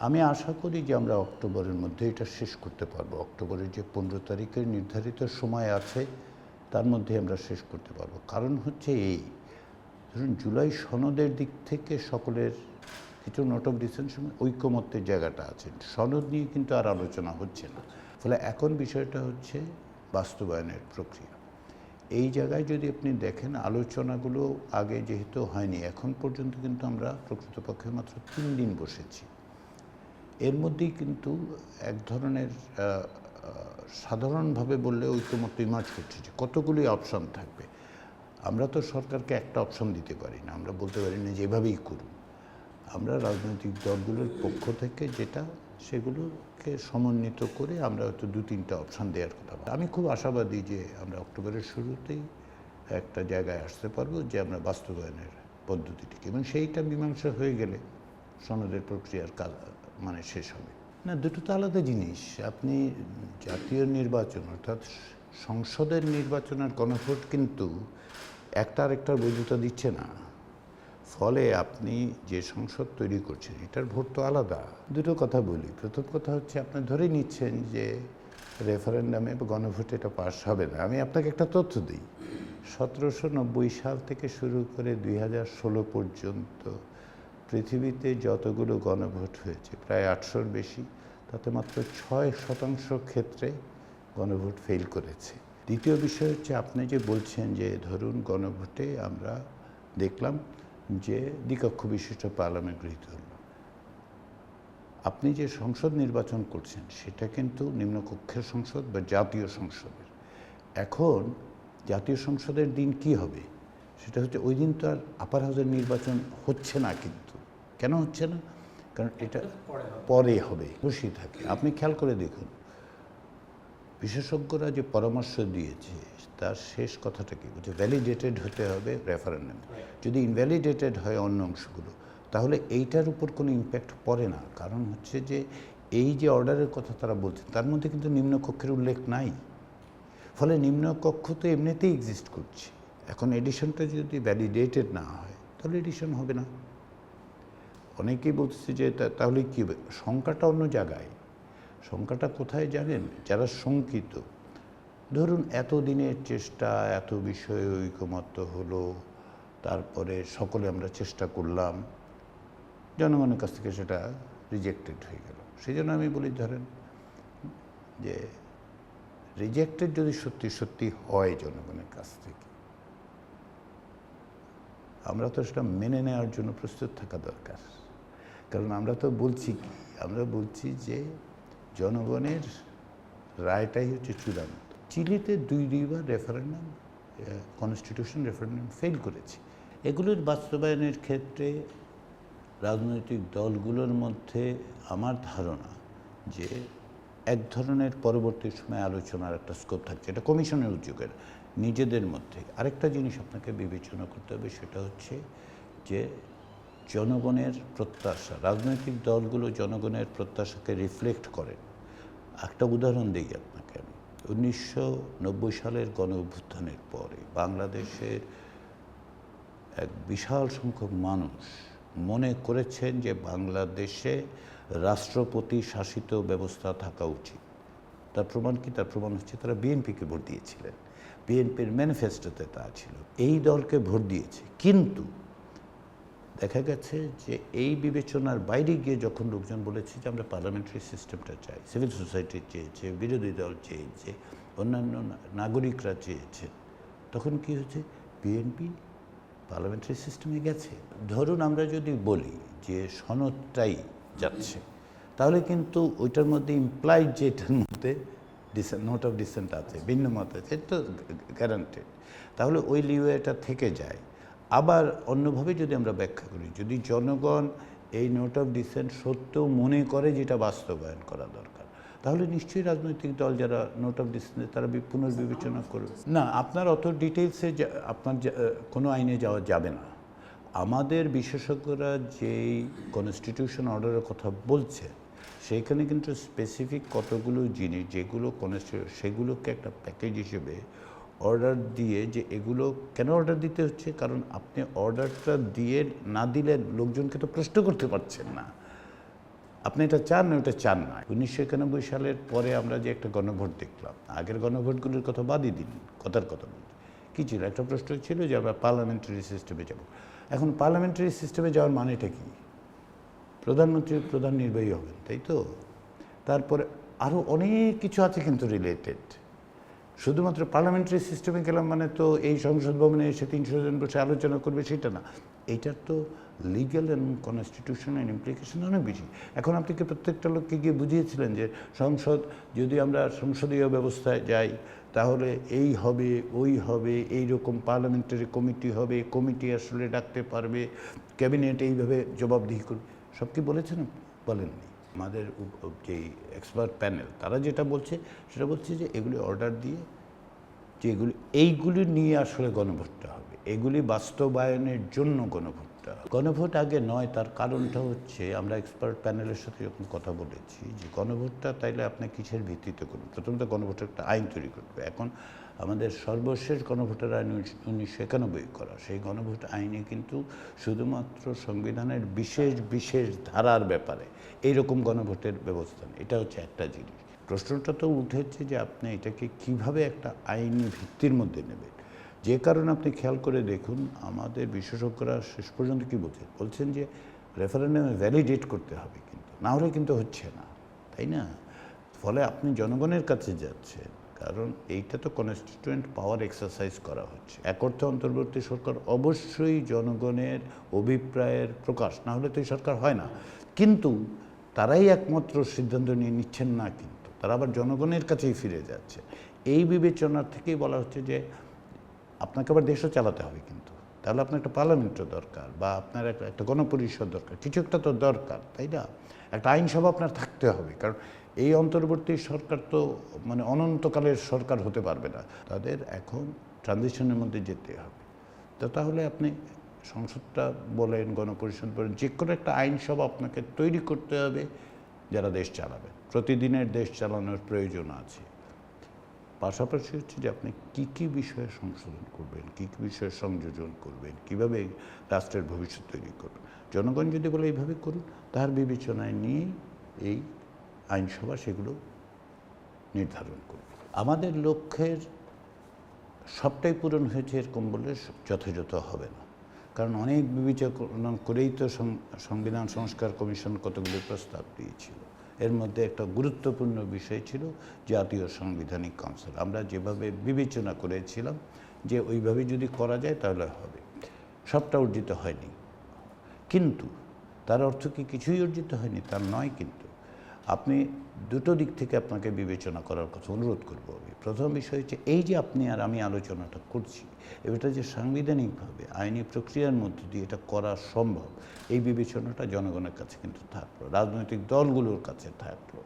আমি আশা করি যে আমরা অক্টোবরের মধ্যে এটা শেষ করতে পারব। অক্টোবরের যে পনেরো তারিখের নির্ধারিত সময় আছে, তার মধ্যে আমরা শেষ করতে পারব। কারণ হচ্ছে এই, ধরুন জুলাই সনদের দিক থেকে সকলের কিছু নোট অফ ডিসেনশন ঐক্যমত্যের জায়গাটা আছে। সনদ নিয়ে কিন্তু আর আলোচনা হচ্ছে না। ফলে এখন বিষয়টা হচ্ছে বাস্তবায়নের প্রক্রিয়া। এই জায়গায় যদি আপনি দেখেন, আলোচনাগুলো আগে যেহেতু হয়নি, এখন পর্যন্ত কিন্তু আমরা প্রকৃতপক্ষে মাত্র তিন দিন বসেছি। এর মধ্যেই কিন্তু এক ধরনের সাধারণভাবে বললে ঐক্যমত্য ইমাজ করছে যে কতগুলি অপশান থাকবে। আমরা তো সরকারকে একটা অপশান দিতে পারি না, আমরা বলতে পারি না যেভাবেই করুন। আমরা রাজনৈতিক দলগুলোর পক্ষ থেকে যেটা, সেগুলোকে সমন্বিত করে আমরা হয়তো দু তিনটা অপশান দেওয়ার কথা আমি খুব আশাবাদী যে আমরা অক্টোবরের শুরুতেই একটা জায়গায় আসতে পারব যে আমরা বাস্তবায়নের পদ্ধতিটিকে। এবং সেইটা মীমাংসা হয়ে গেলে সনদের প্রক্রিয়ার কাজ মানে শেষ হবে। না, দুটো তো আলাদা জিনিস। আপনি জাতীয় নির্বাচন, অর্থাৎ সংসদের নির্বাচনের গণভোট কিন্তু একটা আরেকটার বৈধতা দিচ্ছে না। ফলে আপনি যে সংসদ তৈরি করছেন, এটার ভোট তো আলাদা। দুটো কথা বলি। প্রথম কথা হচ্ছে, আপনি ধরে নিচ্ছেন যে রেফারেন্ডামে বা গণভোটে এটা পাশ হবে না। আমি আপনাকে একটা তথ্য দিই। সতেরোশো নব্বই সাল থেকে শুরু করে দুই হাজার ষোলো পর্যন্ত পৃথিবীতে যতগুলো গণভোট হয়েছে, প্রায় আটশোর বেশি, তাতে মাত্র ছয় শতাংশ ক্ষেত্রে গণভোট ফেল করেছে। দ্বিতীয় বিষয় হচ্ছে, আপনি যে বলছেন যে, ধরুন গণভোটে আমরা দেখলাম যে, দ্বিকক্ষ বিশিষ্ট পার্লামেন্ট গৃহীত হলো। আপনি যে সংসদ নির্বাচন করছেন, সেটা কিন্তু নিম্নকক্ষের সংসদ বা জাতীয় সংসদের। এখন জাতীয় সংসদের দিন কি হবে? সেটা হচ্ছে, ওই দিন তো আর আপার হাউসের নির্বাচন হচ্ছে না কিন্তু। কেন হচ্ছে না? কারণ এটা পরে হবে। খুশি থাকে আপনি খেয়াল করে দেখুন বিশেষজ্ঞরা যে পরামর্শ দিয়েছে তার শেষ কথাটা কি? বলছে ভ্যালিডেটেড হতে হবে রেফারেন্ডাম যদি ইনভ্যালিডেটেড হয় অন্য অংশগুলো তাহলে এইটার উপর কোনো ইম্প্যাক্ট পড়ে না। কারণ হচ্ছে যে এই যে অর্ডারের কথা তারা বলছে তার মধ্যে কিন্তু নিম্নকক্ষের উল্লেখ নাই। ফলে নিম্নকক্ষ তো এমনিতেই এক্সিস্ট করছে। এখন এডিশনটা যদি ভ্যালিডেটেড না হয় তাহলে এডিশন হবে না। অনেকেই বলতেছে যে তাহলে কী সংখ্যাটা অন্য জায়গায়। সংখ্যাটা কোথায় জানেন? যারা শঙ্কিত। ধরুন এত দিনের চেষ্টা, এত বিষয়ে ঐকমত্য হলো, তারপরে সকলে আমরা চেষ্টা করলাম, জনগণের কাছ থেকে সেটা রিজেক্টেড হয়ে গেল। সেই জন্য আমি বলি, ধরেন যে রিজেক্টেড যদি সত্যি সত্যি হয় জনগণের কাছ থেকে, আমরা তো সেটা মেনে নেওয়ার জন্য প্রস্তুত থাকা দরকার। কারণ আমরা তো বলছি কি? আমরা বলছি যে জনগণের রায়টাই হচ্ছে চূড়ান্ত। চিলিতে দুই দুইবার রেফারেন্ডাম কনস্টিটিউশন রেফারেন্ডাম ফেল করেছে। এগুলোর বাস্তবায়নের ক্ষেত্রে রাজনৈতিক দলগুলোর মধ্যে আমার ধারণা যে এক ধরনের পরবর্তী সময় আলোচনার একটা স্কোপ থাকছে। এটা কমিশনের উদ্যোগের, নিজেদের মধ্যে। আরেকটা জিনিস আপনাকে বিবেচনা করতে হবে, সেটা হচ্ছে যে জনগণের প্রত্যাশা, রাজনৈতিক দলগুলো জনগণের প্রত্যাশাকে রিফ্লেক্ট করেন একটা উদাহরণ দিই আপনাকে আমি। উনিশশো নব্বই সালের গণ অভ্যুত্থানের পরে বাংলাদেশের এক বিশাল সংখ্যক মানুষ মনে করেছেন যে বাংলাদেশে রাষ্ট্রপতি শাসিত ব্যবস্থা থাকা উচিত। তার প্রমাণ কি? তার প্রমাণ হচ্ছে তারা বিএনপিকে ভোট দিয়েছিলেন। বিএনপির ম্যানিফেস্টোতে তা ছিল। এই দলকে ভোট দিয়েছে। কিন্তু দেখা গেছে যে এই বিবেচনার বাইরে গিয়ে যখন লোকজন বলেছে যে আমরা পার্লামেন্টারি সিস্টেমটা চাই সিভিল সোসাইটি চেয়েছে, বিরোধী দল চেয়েছে, অন্যান্য নাগরিকরা চেয়েছে, তখন কি হচ্ছে বিএনপি পার্লামেন্টারি সিস্টেমে গেছে। ধরুন আমরা যদি বলি যে সনদটাই যাচ্ছে, তাহলে কিন্তু ওইটার মধ্যে ইমপ্লাইড যে এটার মধ্যে ডিসেন্ট নোট অফ ডিসেন্ট আছে, ভিন্ন মত আছে তো গ্যারান্টেড তাহলে ওই লিওয়েটা থেকে যায়। আবার অন্যভাবে যদি আমরা ব্যাখ্যা করি, যদি জনগণ এই নোট অফ ডিসেন্ট সত্য মনে করে যেটা বাস্তবায়ন করা দরকার, তাহলে নিশ্চয়ই রাজনৈতিক দল যারা নোট অফ ডিসেন্ট তারা পুনর্বিবেচনা করবে। না, আপনার অত ডিটেলসে আপনার কোনো আইনে যাওয়া যাবে না। আমাদের বিশেষজ্ঞরা যেই কনস্টিটিউশন অর্ডারের কথা বলছে, সেইখানে কিন্তু স্পেসিফিক কতগুলো জিনিস, যেগুলো কনস্টিটিউশন সেগুলোকে একটা প্যাকেজ হিসেবে অর্ডার দিয়ে যে এগুলো কেন অর্ডার দিতে হচ্ছে? কারণ আপনি অর্ডারটা দিয়ে না দিলে লোকজনকে তো প্রশ্ন করতে পারছেন না। আপনি এটা চান না, ওটা চান না। উনিশশো একানব্বই সালের পরে আমরা যে একটা গণভোট দেখলাম। আগের গণভোটগুলির কথা বাদই দিন, কথার কথা বলছি কী ছিল? একটা প্রশ্ন ছিল যে আমরা পার্লামেন্টারি সিস্টেমে যাব। এখন পার্লামেন্টারি সিস্টেমে যাওয়ার মানেটা কি? প্রধানমন্ত্রী প্রধান নির্বাহী হবেন, তাই তো? তারপরে আরও অনেক কিছু আছে কিন্তু রিলেটেড শুধুমাত্র পার্লামেন্টারি সিস্টেমে গেলাম মানে তো এই সংসদ ভবনে এসে তিনশো জন বসে আলোচনা করবে সেটা না। এইটার তো লিগ্যাল এবং কনস্টিটিউশনাল ইমপ্লিকেশন অনেক বেশি। এখন আপনি কি প্রত্যেকটা লোককে গিয়ে বুঝিয়েছিলেন যে সংসদ যদি আমরা সংসদীয় ব্যবস্থায় যাই, তাহলে এই হবে, ওই হবে এই রকম পার্লামেন্টারি কমিটি হবে কমিটি আসলে ডাকতে পারবে ক্যাবিনেট এইভাবে জবাবদিহি করবে। সব কি বলেছেন? বলেননি। আমাদের যে এক্সপার্ট প্যানেল তারা যেটা বলছে, সেটা বলছে যে এগুলি অর্ডার দিয়ে যে এগুলি, এইগুলি নিয়ে আসলে গণভোটটা হবে। এগুলি বাস্তবায়নের জন্য গণভোটটা গণভোট আগে নয়, তার কারণটা হচ্ছে, আমরা এক্সপার্ট প্যানেলের সাথে যখন কথা বলেছি, যে গণভোটটা তাইলে আপনি কিসের ভিত্তিতে করবেন? প্রথমত গণভোটের একটা আইন তৈরি করবে এখন আমাদের সর্বশেষ গণভোটের আইন উনিশশো একানব্বই করা। সেই গণভোট আইনে কিন্তু শুধুমাত্র সংবিধানের বিশেষ বিশেষ ধারার ব্যাপারে এইরকম গণভোটের ব্যবস্থা নেই। এটা হচ্ছে একটা জিনিস। প্রশ্নটা তো উঠেছে যে আপনি এটাকে কীভাবে একটা আইনি ভিত্তির মধ্যে নেবেন। যে কারণে আপনি খেয়াল করে দেখুন, আমাদের বিশেষজ্ঞরা শেষ পর্যন্ত কি বলছেন বলছেন যে রেফারেন্ডামে ভ্যালিডেট করতে হবে কিন্তু, না হলে কিন্তু হচ্ছে না, তাই না? ফলে আপনি জনগণের কাছে যাচ্ছেন কারণ এইটা তো কনস্টিটিউয়েন্ট পাওয়ার এক্সারসাইজ করা হচ্ছে। এক অর্থে অন্তর্বর্তী সরকার অবশ্যই জনগণের অভিপ্রায়ের প্রকাশ, না হলে তো এই সরকার হয় না। কিন্তু তারাই একমাত্র সিদ্ধান্ত নিয়ে নিচ্ছেন না কিন্তু, তারা আবার জনগণের কাছেই ফিরে যাচ্ছে। এই বিবেচনার থেকেই বলা হচ্ছে যে আপনাকে আবার দেশও চালাতে হবে কিন্তু। তাহলে আপনার একটা পার্লামেন্টও দরকার বা আপনার একটা একটা গণপরিষদ দরকার, কিছু একটা তো দরকার, তাই না? একটা আইনসভা আপনার থাকতে হবে, কারণ এই অন্তর্বর্তী সরকার তো মানে অনন্তকালের সরকার হতে পারবে না। তাদের এখন ট্রানজিশনের মধ্যে যেতে হবে। তো তাহলে আপনি সংসদটা বলেন, গণপরিষদ বলেন যে কোনো একটা আইনসভা আপনাকে তৈরি করতে হবে যারা দেশ চালাবে। প্রতিদিনের দেশ চালানোর প্রয়োজন আছে। পাশাপাশি হচ্ছে যে আপনি কী কী বিষয়ে সংশোধন করবেন, কী কী বিষয়ে সংযোজন করবেন, কীভাবে রাষ্ট্রের ভবিষ্যৎ তৈরি করবেন? জনগণ যদি বলে এইভাবে করুন, তার বিবেচনায় নিয়ে এই আইনসভা সেগুলো নির্ধারণ করবে আমাদের লক্ষ্যের সবটাই পূরণ হয়েছে এরকম বলে যথাযথ হবে না। কারণ অনেক বিবেচনা করেই তো সংবিধান সংস্কার কমিশন কতগুলি প্রস্তাব দিয়েছিল। এর মধ্যে একটা গুরুত্বপূর্ণ বিষয় ছিল জাতীয় সাংবিধানিক কাউন্সিল। আমরা যেভাবে বিবেচনা করেছিলাম যে ওইভাবে যদি করা যায় তাহলে হবে। সবটা অর্জিত হয়নি। কিন্তু তার অর্থ কি কিছুই অর্জিত হয়নি তার নয় কিন্তু। আপনি দুটো দিক থেকে আপনাকে বিবেচনা করার কথা অনুরোধ করব আমি। প্রথম বিষয় হচ্ছে, এই যে আপনি আর আমি আলোচনাটা করছি এটা যে সাংবিধানিকভাবে আইনি প্রক্রিয়ার মধ্যে দিয়ে এটা করা সম্ভব, এই বিবেচনাটা জনগণের কাছে কিন্তু থাকল, রাজনৈতিক দলগুলোর কাছে থাকল।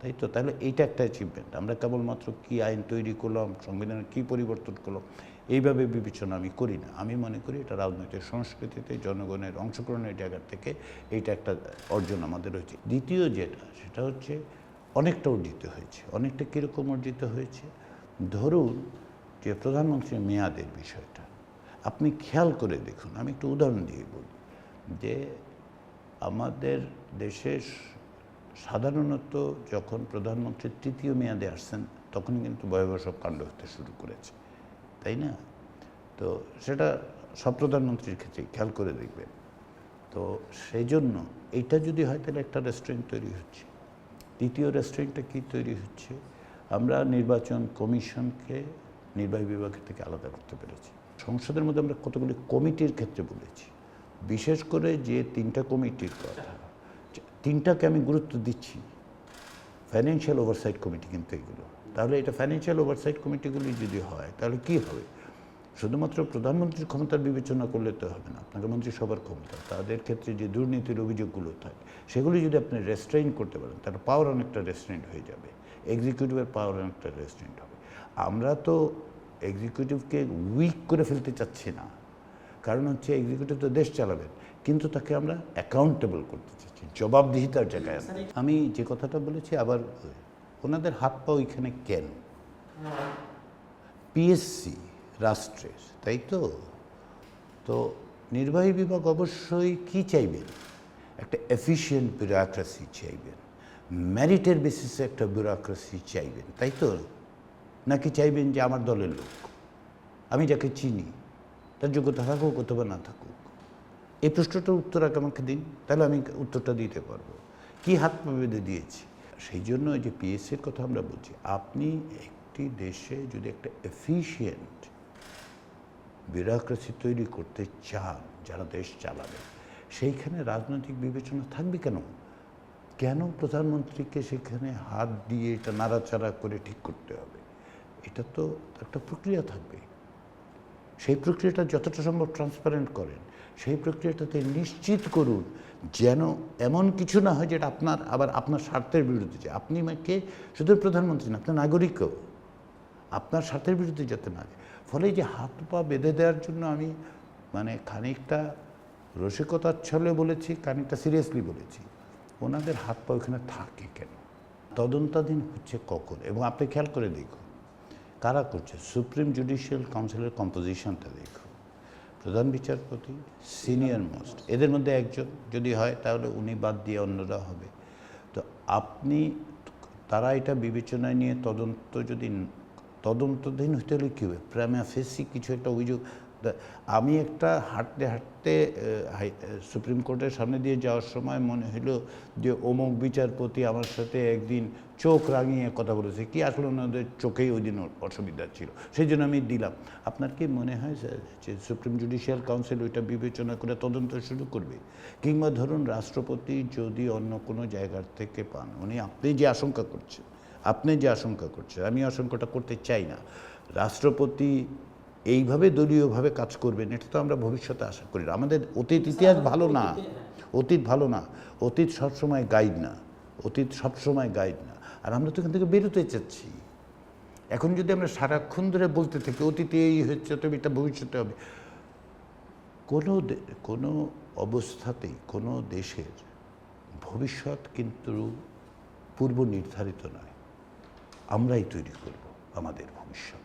তাই তো? তাহলে এইটা একটা অ্যাচিভমেন্ট আমরা কেবলমাত্র কি আইন তৈরি করলাম সংবিধানের কী পরিবর্তন করলাম এইভাবে বিবেচনা আমি করি না। আমি মনে করি এটা রাজনৈতিক সংস্কৃতিতে জনগণের অংশগ্রহণের জায়গা থেকে এইটা একটা অর্জন আমাদের হয়েছে। দ্বিতীয় যেটা, সেটা হচ্ছে অনেকটা অর্জিত হয়েছে। অনেকটা কীরকম অর্জিত হয়েছে? ধরুন যে প্রধানমন্ত্রীর মেয়াদের বিষয়টা। আপনি খেয়াল করে দেখুন, আমি একটু উদাহরণ দিয়ে বলি। যে আমাদের দেশে সাধারণত যখন প্রধানমন্ত্রী তৃতীয় মেয়াদে আসছেন তখন কিন্তু ভয়াবহ সব কাণ্ড হতে শুরু করেছে। তাই না? তো সেটা সব প্রধানমন্ত্রীর ক্ষেত্রে খেয়াল করে দেখবেন তো সেই জন্য এইটা যদি হয় তাহলে একটা রেস্টুরেন্ট তৈরি হচ্ছে। দ্বিতীয় রেস্টুরেন্টটা কী তৈরি হচ্ছে? আমরা নির্বাচন কমিশনকে, নির্বাহী বিভাগের থেকে আলাদা করতে পেরেছি। সংসদের মধ্যে আমরা কতগুলি কমিটির ক্ষেত্রে বলেছি। বিশেষ করে যে তিনটা কমিটির কথা তিনটাকে আমি গুরুত্ব দিচ্ছি। ফাইন্যান্সিয়াল ওভারসাইট কমিটি কিন্তু এগুলো। তাহলে এটা ফাইন্যান্সিয়াল ওভারসাইট কমিটিগুলি যদি হয়, তাহলে কি হবে? শুধুমাত্র প্রধানমন্ত্রীর ক্ষমতার বিবেচনা করলে তো হবে না, আপনাকে মন্ত্রিসভার ক্ষমতা, তাদের ক্ষেত্রে যে দুর্নীতির অভিযোগগুলো থাকে, সেগুলি যদি আপনি রেস্ট্রেইন করতে পারেন, তার পাওয়ার অনেকটা রেস্ট্রেন্ট হয়ে যাবে এক্সিকিউটিভের পাওয়ার অনেকটা রেস্ট্রেন্ট হবে আমরা তো এক্সিকিউটিভকে উইক করে ফেলতে চাচ্ছি না, কারণ হচ্ছে এক্সিকিউটিভ তো দেশ চালাবেন, কিন্তু তাকে আমরা অ্যাকাউন্টেবল করতে চাচ্ছি, জবাবদিহিতার জায়গায়। আমি যে কথাটা বলেছি, আবার, ওনাদের হাত পা ওইখানে কেন পিএসসি রাষ্ট্রের, তাই তো? তো নির্বাহী বিভাগ অবশ্যই কি চাইবেন? একটা এফিশিয়েন্ট বিউরোক্রেসি চাইবেন। ম্যারিটের বেসিসে একটা বিউরোক্রেসি চাইবেন, তাই তো? নাকি চাইবেন যে আমার দলের লোক? আমি যাকে চিনি, তার যোগ্যতা থাকুক অথবা না থাকুক। এই প্রশ্নটার উত্তর আগে আমাকে দিন, তাহলে আমি উত্তরটা দিতে পারব। কি হাত পা বেঁধে দিয়েছি? সেই জন্য যে পিএসসির কথা আমরা বলছি, আপনি একটি দেশে যদি একটা এফিশিয়েন্ট বিউরোক্রেসি তৈরি করতে চান, যারা দেশ চালাবে, সেইখানে রাজনৈতিক বিবেচনা থাকবে কেন? কেন প্রধানমন্ত্রীকে সেখানে হাত দিয়ে এটা নাড়াচাড়া করে ঠিক করতে হবে? এটা তো একটা প্রক্রিয়া থাকবে। সেই প্রক্রিয়াটা যতটা সম্ভব ট্রান্সপারেন্ট করেন, সেই প্রক্রিয়াটাতে নিশ্চিত করুন যেন এমন কিছু না হয় যেটা আপনার, আবার আপনার স্বার্থের বিরুদ্ধে যায়। আপনি আমাকে শুধু প্রধানমন্ত্রী না আপনার নাগরিকও। আপনার স্বার্থের বিরুদ্ধে যাতে না যায়। ফলে যে হাত পা বেঁধে দেওয়ার জন্য আমি মানে খানিকটা রসিকতার ছলে বলেছি, খানিকটা সিরিয়াসলি বলেছি। ওনাদের হাত পা ওখানে থাকে কেন? তদন্তাধীন হচ্ছে কখন? এবং আপনি খেয়াল করে দেখুন, কারা করছে? সুপ্রিম জুডিশিয়াল কাউন্সিলের কম্পোজিশনটা দেখুন। প্রধান বিচারপতি সিনিয়র মোস্ট এদের মধ্যে একজন যদি হয়, তাহলে উনি বাদ দিয়ে অন্যরা হবে। তো আপনি, তারা এটা বিবেচনায় নিয়ে তদন্ত যদি তদন্তধীন হতে হলে কী হবে? প্রাইমা ফেসি কিছু একটা অভিযোগ আমি একটা হাঁটতে হাঁটতে সুপ্রিম কোর্টের সামনে দিয়ে যাওয়ার সময় মনে হলো যে অমুক বিচারপতি আমার সাথে একদিন চোখ রাঙিয়ে কথা বলেছে। কি আসলে ওনাদের চোখেই ওই দিন অসুবিধা ছিল? সেই জন্য আমি দিলাম। আপনার কি মনে হয় যে সুপ্রিম জুডিশিয়াল কাউন্সিল ওইটা বিবেচনা করে তদন্ত শুরু করবে? কিংবা ধরুন রাষ্ট্রপতি যদি অন্য কোনো জায়গার থেকে পান, উনি আপনি যে আশঙ্কা করছেন আপনি যে আশঙ্কা করছেন আমি আশঙ্কাটা করতে চাই না। রাষ্ট্রপতি এইভাবে দলীয়ভাবে কাজ করবেন এটা তো আমরা ভবিষ্যতে আশা করি না। আমাদের অতীত ইতিহাস ভালো না। অতীত ভালো না। অতীত সবসময় গাইড না। অতীত সবসময় গাইড না। আর আমরা তো এখান থেকে বেরোতে চাচ্ছি। এখন যদি আমরা সারাক্ষণ ধরে বলতে থাকি অতীতে এই হচ্ছে তবে এটা ভবিষ্যতে হবে। কোনো দে- কোনো অবস্থাতেই কোনো দেশের ভবিষ্যৎ কিন্তু পূর্ব নির্ধারিত নয়। আমরাই তৈরি করব আমাদের ভবিষ্যৎ